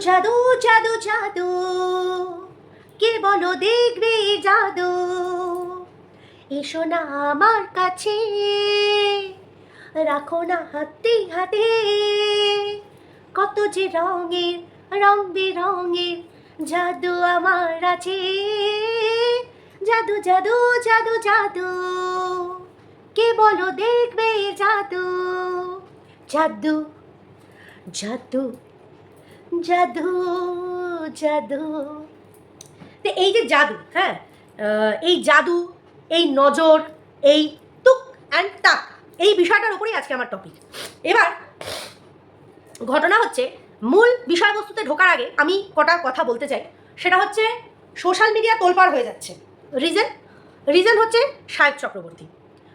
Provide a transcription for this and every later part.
জাদু জাদু জাদু। কে বলো দেখবে জাদু? এসো না আমার কাছে। রাখো না হাতে হাতে। কত যে রঙের, রং বেরঙের জাদু আমার আছে। জাদু জাদু জাদু জাদু। কে বলো দেখবে জাদু? জাদু জাদু। জাদু জাদু। তো এই যে জাদু হ্যাঁ এই জাদু, এই নজর, এই তুক অ্যান্ড তাক এই বিষয়টার উপরেই আজকে আমার টপিক এবার, ঘটনা হচ্ছে, মূল বিষয়বস্তুতে ঢোকার আগে আমি কটা কথা বলতে চাই। সেটা হচ্ছে সোশ্যাল মিডিয়া তোলপাড় হয়ে যাচ্ছে। রিজন রিজন হচ্ছে সাহেব চক্রবর্তী।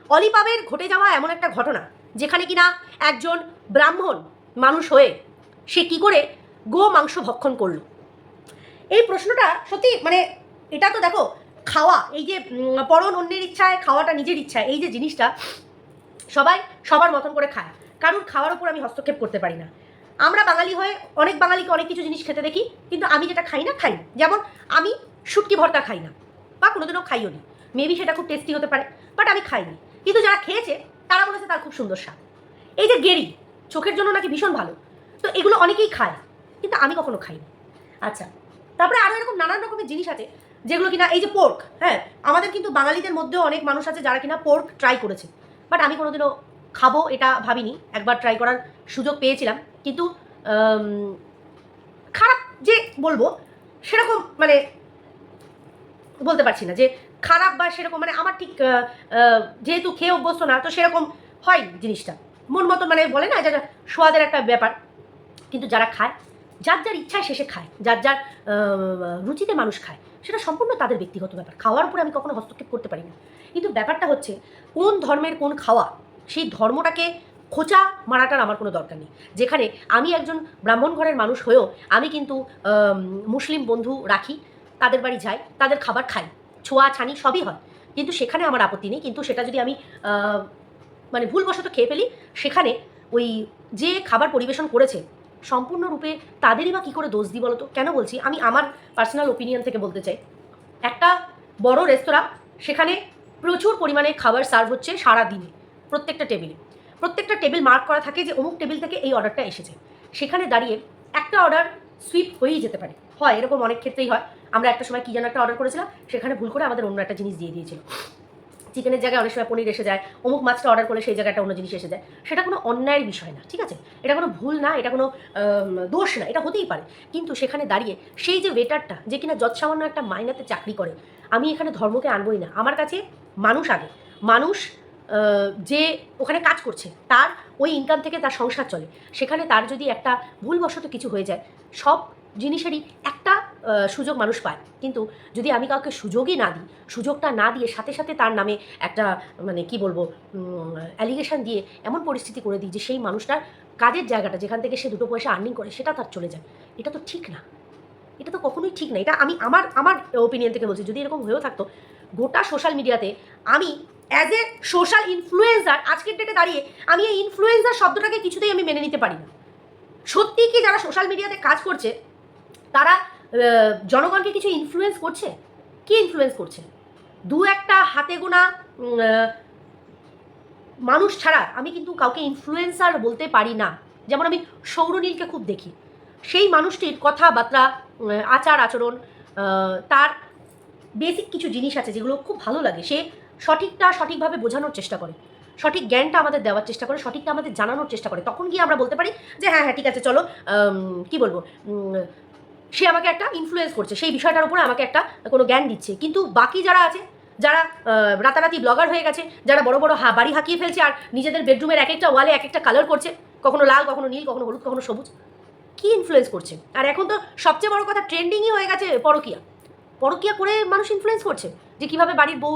অলিপাবের ঘটে যাওয়া এমন একটা ঘটনা, যেখানে কিনা একজন ব্রাহ্মণ মানুষ হয়ে, সে কি করে গো মাংস ভক্ষণ করল। এই প্রশ্নটা সত্যি মানে এটা তো দেখো, খাওয়া, এই যে পরন অন্যের ইচ্ছায় খাওয়াটা নিজের ইচ্ছায়, এই যে জিনিসটা সবাই সবার মতন করে খায়। কারণ খাওয়ার উপর আমি হস্তক্ষেপ করতে পারি না। আমরা বাঙালি হয়ে অনেক বাঙালিকে অনেক কিছু জিনিস খেতে দেখি, কিন্তু আমি যেটা খাই না, খাই যেমন আমি শুটকি ভর্তা খাই না, বা কোনোদিনও খাইও নি। মেবি সেটা খুব টেস্টি হতে পারে বাট আমি খাইনি। কিন্তু যারা খেয়েছে, তারা বলেছে তার খুব সুন্দর স্বাদ। এই যে গেরি, চোখের জন্য নাকি ভীষণ ভালো। তো এগুলো অনেকেই খায়। কিন্তু আমি কখনো খাইনি। আচ্ছা তারপরে আরও এরকম নানান রকমের জিনিস আছে, যেগুলো কিনা এই যে পোর্ক হ্যাঁ আমাদের কিন্তু বাঙালিদের মধ্যেও অনেক মানুষ আছে যারা কিনা পোর্ক ট্রাই করেছে। বাট আমি কোনোদিনও খাব এটা ভাবিনি, একবার ট্রাই করার সুযোগ পেয়েছিলাম। কিন্তু খারাপ যে বলব, সেরকম মানে বলতে পারছি না যে খারাপ বা সেরকম মানে আমার ঠিক যেহেতু খেয়ে অভ্যস্ত না, তো সেরকম হয় জিনিসটা। মন মতো মানে বলে না, এটা সোয়াদের একটা ব্যাপার। কিন্তু যারা খায় যার যার ইচ্ছায় শেষে খায়, যার যার রুচিতে মানুষ খায়, সেটা সম্পূর্ণ তাদের ব্যক্তিগত ব্যাপার। খাওয়ার উপরে আমি কখনো হস্তক্ষেপ করতে পারি না কিন্তু ব্যাপারটা হচ্ছে, কোন ধর্মের কোন খাওয়া, সেই ধর্মটাকে খোঁচা মারাটার আমার কোনো দরকার নেই। যেখানে আমি একজন ব্রাহ্মণ ঘরের মানুষ হয়েও আমি কিন্তু মুসলিম বন্ধু রাখি, তাদের বাড়ি যাই, তাদের খাবার খাই, ছোঁয়া ছানি সবই হয়। কিন্তু সেখানে আমার আপত্তি নেই, কিন্তু সেটা যদি আমি মানে ভুলবশত খেয়ে ফেলি, সেখানে ওই যে খাবার পরিবেশন করেছে সম্পূর্ণরূপে তাদেরই বা কী করে দোষ দিই বলতো? কেন বলছি? আমি আমার পার্সোনাল ওপিনিয়ন থেকে বলতে চাই। একটা বড় রেস্তোরাঁ সেখানে প্রচুর পরিমাণে খাবার সার্ভ হচ্ছে সারা দিনে প্রত্যেকটা টেবিলে প্রত্যেকটা টেবিল মার্ক করা থাকে যে অমুক টেবিল থেকে এই অর্ডারটা এসেছে। সেখানে দাঁড়িয়ে একটা অর্ডার সুইপ হয়েই যেতে পারে। হয়, এরকম অনেক ক্ষেত্রেই হয়। আমরা একটা সময় কী যেন একটা অর্ডার করেছিলাম, সেখানে ভুল করে আমাদের অন্য একটা জিনিস দিয়ে দিয়েছিল। চিকেনের জায়গায় অনেক সময় পনির এসে যায়, অমুক মাছটা অর্ডার করলে সেই জায়গাটা অন্য জিনিস এসে যায়। সেটা কোনো অন্যায়ের বিষয় না, ঠিক আছে? এটা কোনো ভুল না, এটা কোনো দোষ না, এটা হতেই পারে। কিন্তু সেখানে দাঁড়িয়ে সেই যে ওয়েটারটা যে কিনা যৎসামান্য একটা মাইনাতে চাকরি করে, আমি এখানে ধর্মকে আনবই না। আমার কাছে মানুষ আগে। মানুষ যে ওখানে কাজ করছে, তার ওই ইনকাম থেকে তার সংসার চলে। সেখানে তার যদি একটা ভুলবশত কিছু হয়ে যায়, সব জিনিসেরই একটা সুযোগ মানুষ পায়। কিন্তু যদি আমি কাউকে সুযোগই না দিই, সুযোগটা না দিয়ে সাথে সাথে তার নামে একটা মানে কি বলব অ্যালিগেশন দিয়ে এমন পরিস্থিতি করে দিই যে সেই মানুষটার কাজের জায়গাটা, যেখান থেকে সে দুটো পয়সা আর্নিং করে, সেটা তার চলে যায়। এটা তো ঠিক না। এটা তো কখনোই ঠিক না। এটা আমি আমার আমার ওপিনিয়ন থেকে বলছি, যদি এরকম হয়েও থাকতো, গোটা সোশ্যাল মিডিয়াতে আমি অ্যাজ এ সোশ্যাল ইনফ্লুয়েন্সার আজকের ডেটে দাঁড়িয়ে আমি এই ইনফ্লুয়েন্সার শব্দটাকে কিছুতেই আমি মেনে নিতে পারি না। সত্যি কি যারা সোশ্যাল মিডিয়াতে কাজ করছে তারা জনগণকে কিছু ইনফ্লুয়েন্স করছে? কি ইনফ্লুয়েন্স করছে? দু একটা হাতে গোনা মানুষ ছাড়া আমি কিন্তু কাউকে ইনফ্লুয়েন্সার বলতে পারি না। যেমন আমি সৌরনীলকে খুব দেখি। সেই মানুষটির কথাবার্তা আচার আচরণ তার বেসিক কিছু জিনিস আছে যেগুলো খুব ভালো লাগে। সে সঠিকটা সঠিকভাবে বোঝানোর চেষ্টা করে। সঠিক জ্ঞানটা আমাদের দেওয়ার চেষ্টা করে, সঠিকটা আমাদের জানানোর চেষ্টা করে। তখন গিয়ে আমরা বলতে পারি যে হ্যাঁ হ্যাঁ ঠিক আছে, চলো কি বলব? সে আমাকে একটা ইনফ্লুয়েন্স করছে, সেই বিষয়টার উপরে আমাকে একটা কোনো জ্ঞান দিচ্ছে। কিন্তু বাকি যারা আছে, যারা রাতারাতি ব্লগার হয়ে গেছে, যারা বড় বড় হা, বাড়ি হাঁকিয়ে ফেলছে আর নিজেদের বেডরুমের এক একটা ওয়ালে এক একটা কালার করছে, কখনো লাল, কখনো নীল, কখনো হলুদ, কখনো সবুজ, কি ইনফ্লুয়েন্স করছে? আর এখন তো সবচেয়ে বড় কথা ট্রেন্ডিংই হয়ে গেছে পরকিয়া। পরকিয়া করে মানুষ ইনফ্লুয়েন্স করছে, যে কীভাবে বাড়ির বউ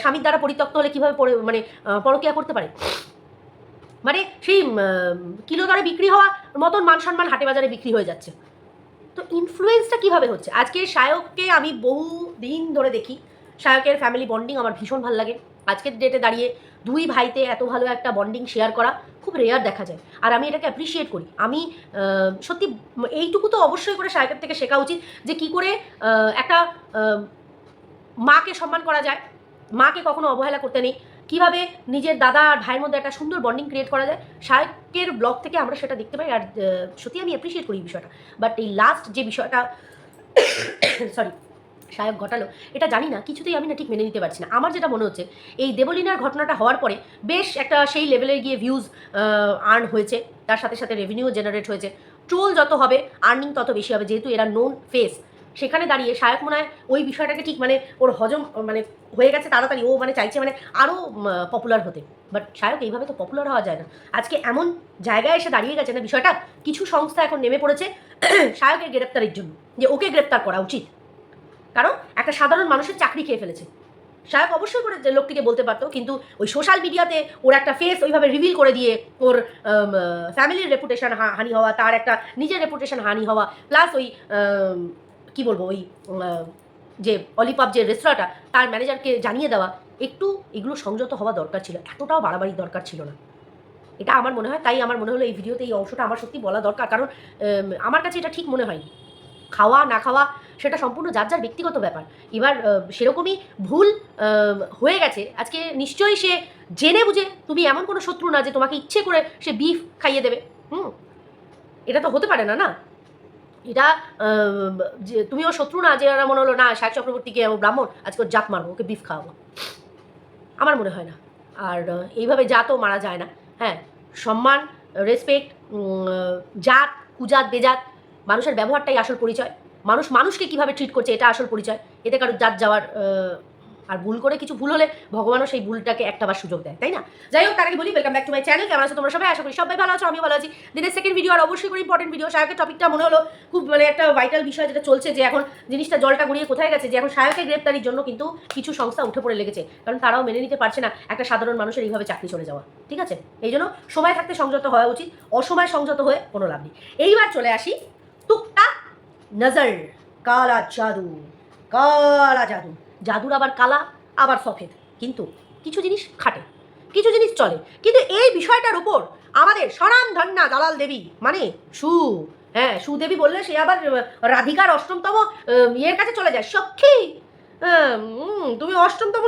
স্বামীর দ্বারা পরিত্যক্ত হলে কীভাবে মানে পরকিয়া করতে পারে। মানে সেই কিলো দরে বিক্রি হওয়া মতন মান সম্মান হাটে বাজারে বিক্রি হয়ে যাচ্ছে। তো ইনফ্লুয়েন্সটা কীভাবে হচ্ছে? আজকে শায়ককে আমি বহু দিন ধরে দেখি। শায়কের ফ্যামিলি বন্ডিং আমার ভীষণ ভালো লাগে। আজকের ডেটে দাঁড়িয়ে দুই ভাইতে এত ভালো একটা বন্ডিং শেয়ার করা খুব রেয়ার দেখা যায়। আর আমি এটাকে অ্যাপ্রিসিয়েট করি। আমি সত্যি এইটুকু তো অবশ্যই করে সাহেবের থেকে শেখা উচিত যে কি করে একটা মাকে সম্মান করা যায়। মাকে কখনো অবহেলা করতে নেই। কীভাবে নিজের দাদা আর ভাইয়ের মধ্যে একটা সুন্দর বন্ডিং ক্রিয়েট করা যায়, শায়কের ব্লগ থেকে আমরা সেটা দেখতে পাই। আর সত্যি আমি অ্যাপ্রিসিয়েট করি এই বিষয়টা। বাট এই লাস্ট যে বিষয়টা সরি সাহেব ঘটালো, এটা জানি না, কিছুতেই আমি না ঠিক মেনে নিতে পারছি না। আমার যেটা মনে হচ্ছে, এই দেবলিনার ঘটনাটা হওয়ার পরে বেশ একটা সেই লেভেলে গিয়ে ভিউজ আর্ন হয়েছে। তার সাথে সাথে রেভিনিউ জেনারেট হয়েছে। ট্রোল যত হবে আর্নিং তত বেশি হবে। যেহেতু এরা নোন ফেস সেখানে দাঁড়িয়ে শায়ক মনে হয় ওই বিষয়টাকে ঠিক মানে ওর হজম মানে হয়ে গেছে তাড়াতাড়ি। ও মানে চাইছে মানে আরও পপুলার হতে। বাট শায়ক এইভাবে তো পপুলার হওয়া যায় না। আজকে এমন জায়গায় এসে দাঁড়িয়ে গেছে না বিষয়টা, কিছু সংস্থা এখন নেমে পড়েছে শায়কের গ্রেপ্তারের জন্য, যে ওকে গ্রেপ্তার করা উচিত। কারণ একটা সাধারণ মানুষের চাকরি খেয়ে ফেলেছে। শায়ক অবশ্যই করে যে লোকটিকে বলতে পারতো, কিন্তু ওই সোশ্যাল মিডিয়াতে ওর একটা ফেস ওইভাবে রিভিল করে দিয়ে ওর ফ্যামিলির রেপুটেশন হানি হওয়া, তার একটা নিজের রেপুটেশন হানি হওয়া প্লাস ওই কি বলব, ওই যে অলিপাপ যে রেস্তোরাঁটা, তার ম্যানেজারকে জানিয়ে দেওয়া, একটু এগুলো সংযত হওয়া দরকার ছিল, এতটাও বাড়াবাড়ি দরকার ছিল না। এটা আমার মনে হয়, তাই আমার মনে হলো এই ভিডিওতে এই অংশটা আমার সত্যি বলা দরকার, কারণ আমার কাছে এটা ঠিক মনে হয়নি। খাওয়া, না খাওয়া, সেটা সম্পূর্ণ যার যার ব্যক্তিগত ব্যাপার। এবার সেরকমই ভুল হয়ে গেছে, আজকে নিশ্চয়ই সে জেনে বুঝে তুমি এমন কোনো শত্রু না যে তোমাকে ইচ্ছে করে সে বিফ খাইয়ে দেবে। হুম, এটা তো হতে পারে না না? এটা যে তুমিও শত্রু না, যে ওরা মনে হলো, না, শাক চক্রবর্তীকে ব্রাহ্মণ, আজকে জাত মারবো, ওকে বিফ খাওয়াবো। আমার মনে হয় না। আর এইভাবে জাতও মারা যায় না। হ্যাঁ সম্মান রেসপেক্ট জাত, কুজাত, বেজাত, মানুষের ব্যবহারটাই আসল পরিচয়। মানুষ মানুষকে কীভাবে ট্রিট করছে, এটা আসল পরিচয়। এতে কারও জাত যাওয়ার আর ভুল করে কিছু ভুল হলে ভগবানও সেই ভুলটাকে একটাবার সুযোগ দেয়, তাই না? যাই হোক, তার আগে বলি welcome back to my channel কেমন আছো তোমরা সবাই? আশা করি সবাই ভালো আছো আমি ভালো আছি। দিনের সেকেন্ড ভিডিও আর অবশ্যই করে ইম্পর্টেন্ট ভিডিও সায়কের টপিকটা মনে হলো খুব মানে একটা ভাইটাল বিষয় যেটা চলছে, যে এখন জিনিসটা জলটা গড়িয়ে কোথায় গেছে, যে এখন সায়কের গ্রেপ্তারির জন্য কিন্তু কিছু সংস্থা উঠে পড়ে লেগেছে। কারণ তারাও মেনে নিতে পারছে না একটা সাধারণ মানুষের এইভাবে চাকরি চলে যাওয়া, ঠিক আছে? এই জন্য সময় থাকতে সংযত হওয়া উচিত, অসময় সংযত হয়ে কোনো লাভ নেই। এইবার চলে আসি টুকটা নজর, কালা জাদু কালা জাদু। জাদুর আবার কালা, আবার সফেদ। কিন্তু কিছু জিনিস খাটে, কিছু জিনিস চলে। কিন্তু এই বিষয়টার উপর আমাদের সরাম ধন্যা দালাল দেবী মানে সু হ্যাঁ সুদেবী বললে সে আবার রাধিকার অষ্টমতম ইয়ের কাছে চলে যায়, সখী। তুমি অষ্টমতম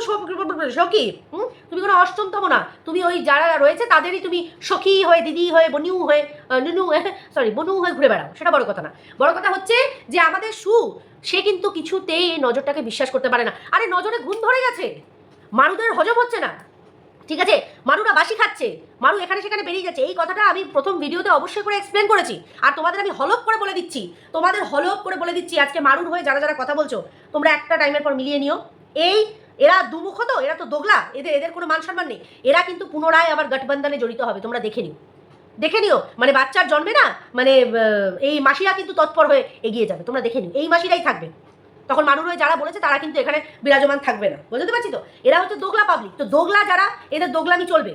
তম সখী? হুম, তুমি কোনো অষ্টমতম না। তুমি ওই যারা রয়েছে তাদেরই তুমি সখী হয়ে দিদি হয়ে বনিউ হয়ে নুনু সরি বনু হয়ে ঘুরে বেড়াও। সেটা বড় কথা না। বড় কথা হচ্ছে যে আমাদের সু সে কিন্তু কিছুতেই এই নজরটাকে বিশ্বাস করতে পারে না। আরে নজরে ঘুম ধরে গেছে। মারুদের হজম হচ্ছে না। ঠিক আছে? মারুরা বাসি খাচ্ছে। মারু এখানে সেখানে বেরিয়ে যাচ্ছে। এই কথাটা আমি প্রথম ভিডিওতে অবশ্যই করে এক্সপ্লেন করেছি। আর তোমাদের আমি হলপ করে বলে দিচ্ছি। তোমাদের হলপ করে বলে দিচ্ছি আজকে মারুর হয়ে যারা যারা কথা বলছো, তোমরা একটা টাইমের পর মিলিয়ে নিও। এই, এরা দুমুখ তো? এরা তো দোগলা। এদের এদের কোনো মান সম্মান নেই। এরা কিন্তু পুনরায় আবার গঠবন্ধনে জড়িত হবে। তোমরা দেখে নিও। দেখে নিও। মানে বাচ্চার জন্মে না মানে এই মাসিরা কিন্তু তৎপর হয়ে এগিয়ে যাবে। তোমরা দেখে নিও। এই মাসিরাই থাকবে। তখন মানুষ হয়ে যারা বলেছে তারা কিন্তু এখানে বিরাজমান থাকবে না। বুঝতে পারছি তো? এরা হচ্ছে দোগলা পাবলিক তো দোগলা যারা, এদের দোগলামি চলবে।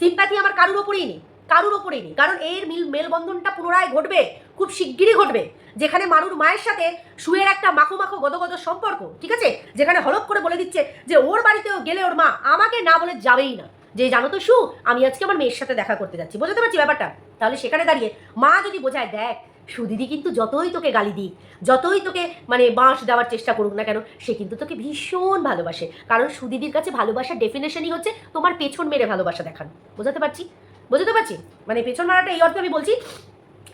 সিম্প্যাথি আমার কারুর ওপরেই নেই, কারুর ওপরেই নেই। কারণ এর মিল মেলবন্ধনটা পুনরায় ঘটবে, খুব শিগগিরই ঘটবে। যেখানে মানুর মায়ের সাথে শুয়ের একটা মাখো মাখো গদগদ সম্পর্ক, ঠিক আছে? যেখানে হলপ করে বলে দিচ্ছে যে, ওর বাড়িতেও গেলে ওর মা আমাকে না বলে যাবেই না। যে, জানো তো শু আমি আজকে আমার মেয়ের সাথে দেখা করতে যাচ্ছি। বুঝতে পারছি ব্যাপারটা? তাহলে সেখানে দাঁড়িয়ে মা যদি বোঝায়, দেখ সুদিদি কিন্তু যতই তোকে গালি দিক, যতই তোকে মানে বাঁশ দেওয়ার চেষ্টা করুক না কেন, সে কিন্তু তোকে ভীষণ ভালোবাসে। কারণ সুদিদির কাছে ভালোবাসার ডেফিনেশনই হচ্ছে তোমার পেছন মেরে ভালোবাসা দেখানো। বোঝাতে পারছি? বোঝাতে পারছি? মানে পেছন মারাটা এই অর্থে আমি বলছি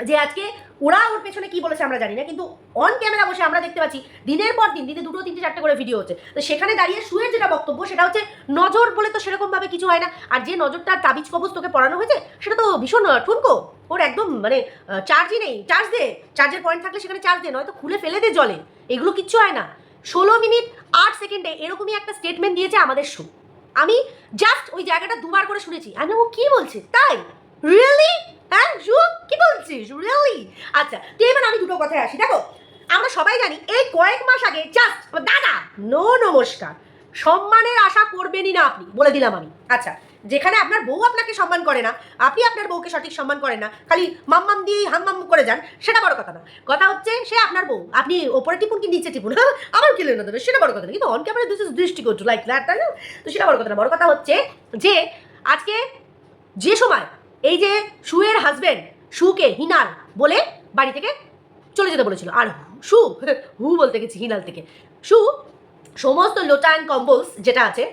যে আজকে ওরা ওর পেছনে কি বলেছে আমরা জানি না, কিন্তু অন ক্যামেরা বসে আমরা দেখতে পাচ্ছি, দিনের পর দিন, দিনে দুটো, তিনটে, চারটে করে ভিডিও হচ্ছে। তো সেখানে দাঁড়িয়ে শুয়ের যেটা বক্তব্য, সেটা হচ্ছে নজর বলে তো সেরকমভাবে কিছু হয় না। আর যে নজরটা তাবিজ কবজ তোকে পড়ানো হয়েছে, সেটা তো ভীষণ ঠুনকো। ওর একদম মানে চার্জই নেই চার্জ দে। চার্জের পয়েন্ট থাকলে সেখানে চার্জ দে, নয়তো খুলে ফেলে দে জলে। এগুলো কিচ্ছু হয় না। ষোলো মিনিট, আট সেকেন্ডে এরকমই একটা স্টেটমেন্ট দিয়েছে আমাদের শু আমি জাস্ট ওই জায়গাটা দুবার করে শুনেছি। আমি ও কি বলছে? তাই? রিয়েলি হ্যাঁ শু কি বলছিস? রিয়েলি আচ্ছা তো এবার আমি দুটো কথায় আসি। দেখো, আমরা সবাই জানি এই কয়েক মাস আগে জাস্ট দাদা, নো নমস্কার, সম্মানের আশা করবেনই না আপনি, বলে দিলাম আমি। আচ্ছা যেখানে আপনার বউ আপনাকে সম্মান করে না, আপনি আপনার বউকে সঠিক সম্মান করেন না, খালি মাম্মাম দিয়ে হাম্মাম করে যান, সেটা বড় কথা না। কথা হচ্ছে, সে আপনার বউ, আপনি ওপরে টিপুন কি নিচে টিপুন? আমার কি লেনা দেবে, সেটা বড় কথা না। কিন্তু অন ক্যামেরা দিস ইস দৃষ্টি করছ লাইক দ্যাট তাই না? তো সেটা বড় কথা না। বড় কথা হচ্ছে যে, আজকে যে সময় এই যে সুয়ের হাজবেন্ড সুকে হিনাল বলে বাড়ি থেকে চলে যেতে বলেছিল। আর সু হু বলতে গেছি হিনাল থেকে। শু সমস্ত লোটা অ্যান্ড কম্বোস যেটা আছে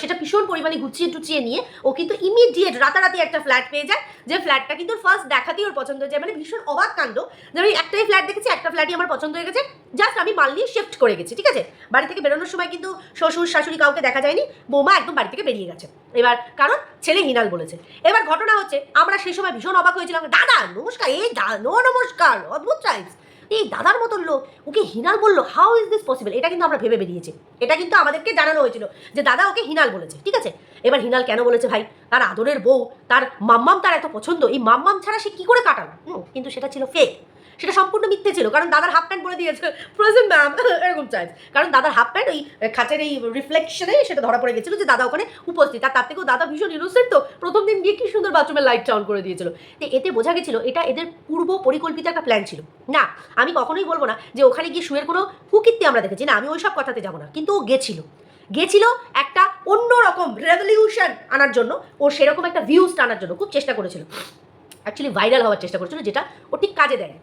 সেটা ভীষণ পরিমাণে গুছিয়ে টুচিয়ে নিয়ে ও কিন্তু ইমিডিয়েট রাতারাতি একটা ফ্ল্যাট পেয়ে যায়। যে ফ্ল্যাটটা কিন্তু ফার্স্ট দেখাতেই ওর পছন্দ হয়ে যায়। মানে ভীষণ অবাক কাণ্ড যে আমি একটাই ফ্ল্যাট দেখেছি, একটা ফ্ল্যাটই আমার পছন্দ হয়ে গেছে। জাস্ট আমি মাল নিয়ে শিফট করে গেছি, ঠিক আছে? বাড়ি থেকে বেরোনোর সময় কিন্তু শ্বশুর, শাশুড়ি কাউকে দেখা যায়নি। বৌমা একদম বাড়ি থেকে বেরিয়ে গেছে। এবার কারণ ছেলে হিনাল বলেছে। এবার ঘটনা হচ্ছে, আমরা সেই সময় ভীষণ অবাক হয়েছিলাম। দাদা, নমস্কার, এই নো নমস্কার, অদ্ভুত টাইপস এই দাদার মতন লোক। ওকে হিনাল বলল হাউ ইজ দিস পসিবল এটা কিন্তু আমরা ভেবে বেরিয়েছি। এটা কিন্তু আমাদেরকে জানানো হয়েছিল যে দাদা ওকে হিনাল বলেছে, ঠিক আছে? এবার হিনাল কেন বলেছে ভাই? তার আদরের বউ, তার মাম্মাম তার এত পছন্দ। এই মাম্মাম ছাড়া সে কি করে কাটানো কিন্তু সেটা ছিল ফেক সেটা সম্পূর্ণ মিথ্যে ছিল। কারণ দাদার হাফ প্যান্ট বলে দিয়েছে। প্রেজেন্ট ম্যাম এরকম চাইজ কারণ দাদার হাফ প্যান্ট ওই খাঁচের এই রিফ্লেকশনে সেটা ধরা পড়ে গেছিল যে দাদা ওখানে উপস্থিত। আর তার থেকেও দাদা ভীষণ ইনোসেন্ট তো। প্রথম দিন গিয়ে কি সুন্দর বাথরুমের লাইট অন করে দিয়েছিল। তো এতে বোঝা গেছিল, এটা এদের পূর্ব পরিকল্পিত একটা প্ল্যান ছিল। না, আমি কখনোই বলব না যে ওখানে গিয়ে শুয়ের কোনো কুকীর্তি আমরা দেখেছি না। আমি ওই সব কথাতে যাব না। কিন্তু ও গেছিল। গেছিল একটা অন্য রকম রেভলিউশন আনার জন্য। ও সেরকম একটা ভিউজ আনার জন্য। খুব চেষ্টা করেছিল। অ্যাকচুয়ালি ভাইরাল হওয়ার চেষ্টা করছিল, যেটা ও ঠিক কাজে দেয়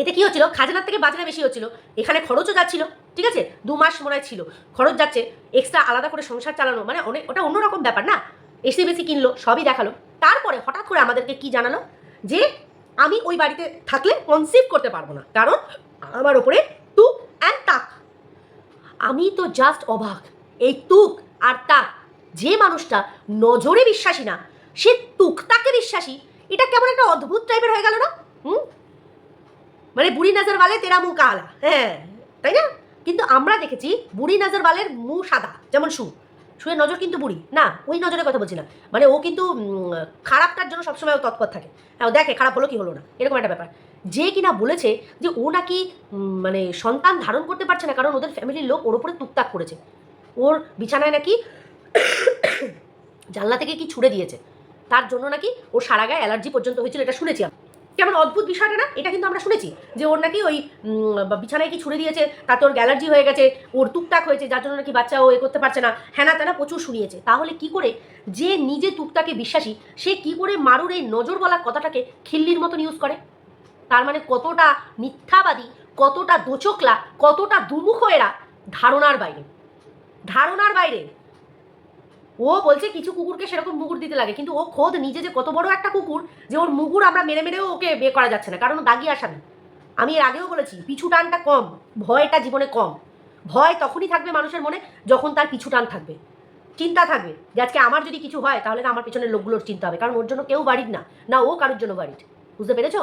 এতে কি হচ্ছিল? খাজানার থেকে বাজনা বেশি হচ্ছিল। এখানে খরচও যাচ্ছিল, ঠিক আছে? দু মাস মনে ছিল। খরচ যাচ্ছে এক্সট্রা আলাদা করে সংসার চালানো মানে অনেক ওটা অন্যরকম ব্যাপার না? এসি বেশি কিনলো, সবই দেখাল। তারপরে হঠাৎ করে আমাদেরকে কি জানালো? যে আমি ওই বাড়িতে থাকলে কনসিভ করতে পারব না। কারণ আমার ওপরে টুক অ্যান্ড তাক। আমি তো জাস্ট অবাক। এই তুক আর তাক, যে মানুষটা নজরে বিশ্বাসী না, সে তুকতাকে বিশ্বাসী এটা কেমন একটা অদ্ভুত টাইপের হয়ে গেল না? হুম? মানে বুড়ি নজর ওয়ালে তেরা মুখ কালা হ্যাঁ তাই না? কিন্তু আমরা দেখেছি বুড়ি নজর ওয়ালের মু সাদা, যেমন সু শুয়ে নজর কিন্তু বুড়ি। না, ওই নজরের কথা বলছি না মানে ও কিন্তু খারাপটার জন্য সবসময় ও তৎপর থাকে। হ্যাঁ দেখে, খারাপ হলো কি হলো না? এরকম একটা ব্যাপার। যে কিনা বলেছে যে ও নাকি মানে সন্তান ধারণ করতে পারছে না, কারণ ওদের ফ্যামিলির লোক ওর উপরে তুকতাক করেছে। ওর বিছানায় নাকি জানলা থেকে কি ছুড়ে দিয়েছে? তার জন্য নাকি ওর সারা গায়ে অ্যালার্জি পর্যন্ত হয়েছিল এটা শুনেছি আমি। কেমন অদ্ভুত বিষয়টা না? এটা কিন্তু আমরা শুনেছি যে ওর নাকি ওই বিছানায় কি ছুড়ে দিয়েছে, তাতে ওর অ্যালার্জি হয়ে গেছে, ওর টুকটাক হয়েছে, যার জন্য নাকি বাচ্চা ও এ করতে পারছে না। হ্যানা তেনা প্রচুর শুনিয়েছে। তাহলে কি করে যে নিজে টুকটাকে বিশ্বাসী, সে কি করে মারুর এই নজর বলা কথাটাকে খিল্লির মতন ইউজ করে? তার মানে কতটা মিথ্যাবাদী, কতটা দোচকলা, কতটা দুমুখ এরা, ধারণার বাইরে। ধারণার বাইরে। ও বলছে কিছু কুকুরকে সেরকম মুগুর দিতে লাগে, কিন্তু ও খোদ নিজে যে কত বড় একটা কুকুর যে ওর মুগুর আমরা মেরে মেরেও ওকে বিয়ে করা যাচ্ছে না, কারণ ও দাগি আসামি। আমি এর আগেও বলেছি, পিছু টানটা কম, ভয়টা জীবনে কম। ভয় তখনই থাকবে মানুষের মনে যখন তার পিছু টান থাকবে। চিন্তা থাকবে যে আজকে আমার যদি কিছু হয়, তাহলে আমার পেছনের লোকগুলোর চিন্তা হবে, কারণ ওর জন্য কেউ বাড়ির না না ও কারোর জন্য বাড়ির। বুঝতে পেরেছ?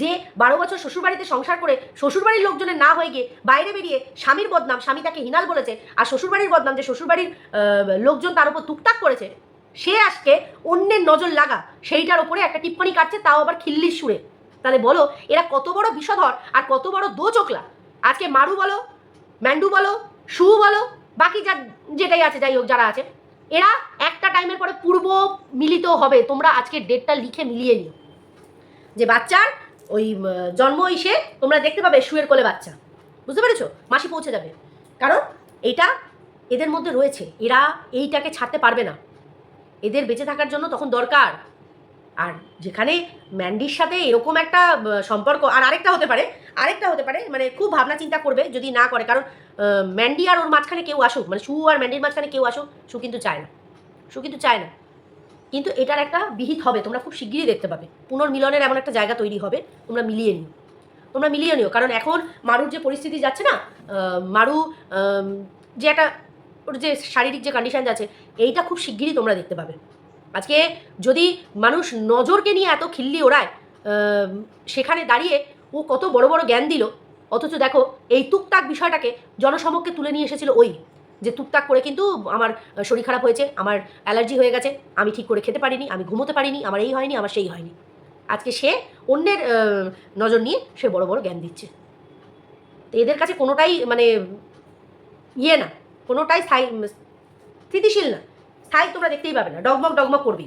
যে বারো বছর শ্বশুরবাড়িতে সংসার করে শ্বশুরবাড়ির লোকজনের না হয়ে গিয়ে বাইরে বেরিয়ে স্বামীর বদনাম, স্বামী তাকে হিনাল বলেছে আর শ্বশুরবাড়ির বদনাম যে শ্বশুরবাড়ির লোকজন তার উপর টুকটাক করেছে, সে আজকে অন্যের নজর লাগা, সেইটার ওপরে একটা টিপ্পনি কাটছে, তাও আবার খিল্লির সুরে। তাহলে বলো, এরা কত বড় বিষধর আর কত বড় দো চোখলা আজকে মারু বলো, ম্যান্ডু বলো শু বলো, বাকি যা যেটাই আছে, যাই হোক, যারা আছে, এরা একটা টাইমের পরে পূর্ব মিলিত হবে। তোমরা আজকে ডেটটা লিখে মিলিয়ে নিও। যে বাচ্চার ওই জন্ম ইসে তোমরা দেখতে পাবে শুয়ের কোলে বাচ্চা। বুঝতে পেরেছ? মাসি পৌঁছে যাবে। কারণ এটা এদের মধ্যে রয়েছে। এরা এইটাকে ছাড়তে পারবে না। এদের বেঁচে থাকার জন্য তখন দরকার। আর যেখানে ম্যান্ডির সাথে এরকম একটা সম্পর্ক, আর আরেকটা হতে পারে, আরেকটা হতে পারে মানে খুব ভাবনা চিন্তা করবে যদি না করে। কারণ ম্যান্ডি আর ওর মাঝখানে কেউ আসুক মানে শু আর ম্যান্ডির মাঝখানে কেউ আসুক শু কিন্তু চায় না। শু কিন্তু চায় না। কিন্তু এটার একটা বিহিত হবে, তোমরা খুব শিগগিরই দেখতে পাবে। পুনর্মিলনের এমন একটা জায়গা তৈরি হবে, তোমরা মিলিয়ে নিও। তোমরা মিলিয়ে নিও, কারণ এখন মারুর যে পরিস্থিতি যাচ্ছে না মারু যে একটা ওর যে শারীরিক যে কন্ডিশন যাচ্ছে, এইটা খুব শিগগিরই তোমরা দেখতে পাবে। আজকে যদি মানুষ নজরকে নিয়ে এত খিল্লি ওড়ায় সেখানে দাঁড়িয়ে ও কত বড় বড় জ্ঞান দিল, অথচ দেখো এই টুকটাক বিষয়টাকে জনসমক্ষে তুলে নিয়ে এসেছিল ওই। যে টুকটাক করে কিন্তু আমার শরীর খারাপ হয়েছে, আমার অ্যালার্জি হয়ে গেছে, আমি ঠিক করে খেতে পারিনি, আমি ঘুমোতে পারিনি, আমার এই হয়নি, আমার সেই হয়নি। আজকে সে অন্যের নজর নিয়ে সে বড় বড় জ্ঞান দিচ্ছে। এদের কাছে কোনোটাই মানে ইয়ে না, কোনোটাই স্থায়ী স্থিতিশীল না। স্থায়ী তোমরা দেখতেই পাবে না, ডগমগ ডগমগ করবি।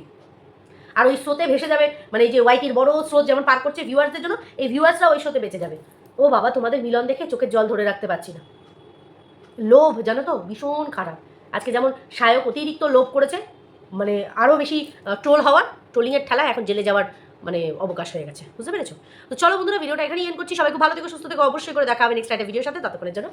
আর ওই স্রোতে ভেসে যাবে মানে এই যে ওয়াইটির বড় স্রোত যেমন পার করছে ভিউয়ার্সদের জন্য, এই ভিউয়ার্সরা ওই স্রোতে বেঁচে যাবে। ও বাবা, তোমাদের মিলন দেখে চোখের জল ধরে রাখতে পারছি না। লোভ, জানো তো? ভীষণ খারাপ। আজকে যেমন সায়ক অতিরিক্ত লোভ করেছে মানে আরও বেশি ট্রোল হওয়ার ট্রোলিংয়ের ঠেলা এখন জেলে যাওয়ার মানে অবকাশ হয়ে গেছে। বুঝতে পেরেছ? তো চলো বন্ধুরা, ভিডিওটা এখানেই এন্ড করছি। সবাই খুব ভালো থেকো, সুস্থ থেকে, অবশ্যই করে দেখা হবে নেক্সট একটা ভিডিওর সাথে। ততক্ষণের জন্য